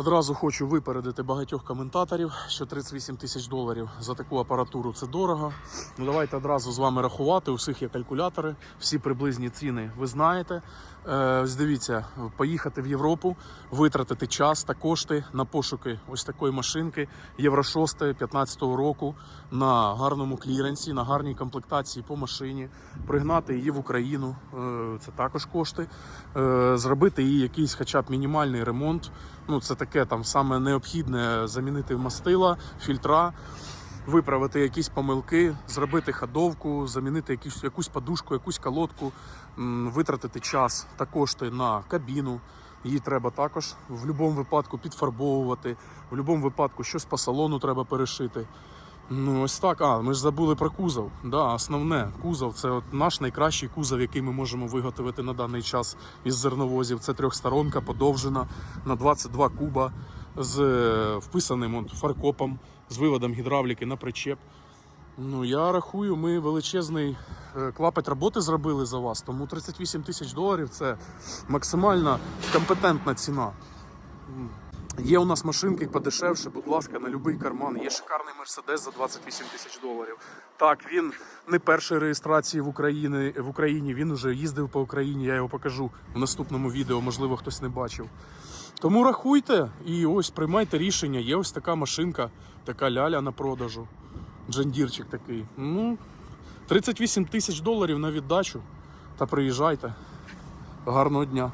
Одразу хочу випередити багатьох коментаторів, що 38 тисяч доларів за таку апаратуру це дорого. Ну давайте одразу з вами рахувати. У всіх є калькулятори, всі приблизні ціни ви знаєте. Е, дивіться, поїхати в Європу, витратити час та кошти на пошуки ось такої машинки Євро 6 15 року на гарному кліренсі, на гарній комплектації по машині, пригнати її в Україну. е, Це також кошти. Е, Зробити їй якийсь, хоча б мінімальний ремонт. Ну, це таке там саме необхідне замінити мастила, фільтра, виправити якісь помилки, зробити ходовку, замінити якусь, якусь подушку, якусь колодку, витратити час та кошти на кабіну. Її треба також в будь-якому випадку підфарбовувати, в будь-якому випадку щось по салону треба перешити. Ну, ось так. А, ми ж забули про кузов. Да, основне, кузов це от наш найкращий кузов, який ми можемо виготовити на даний час із зерновозів. Це трьохсторонка, подовжена на 22 куба з е, вписаним от, фаркопом, з виводом гідравліки на причеп. Ну, я рахую, ми величезний е, клапоть роботи зробили за вас, тому 38 тисяч доларів це максимально компетентна ціна. Є у нас машинки подешевше, будь ласка, на будь-який карман. Є шикарний Мерседес за 28 тисяч доларів. Так, він не першої реєстрації в Україні, в Україні. Він вже їздив по Україні. Я його покажу в наступному відео, можливо, хтось не бачив. Тому рахуйте і ось приймайте рішення. Є ось така машинка, така ляля на продажу. Джендірчик такий. Ну, 38 тисяч доларів на віддачу. Та приїжджайте. Гарного дня.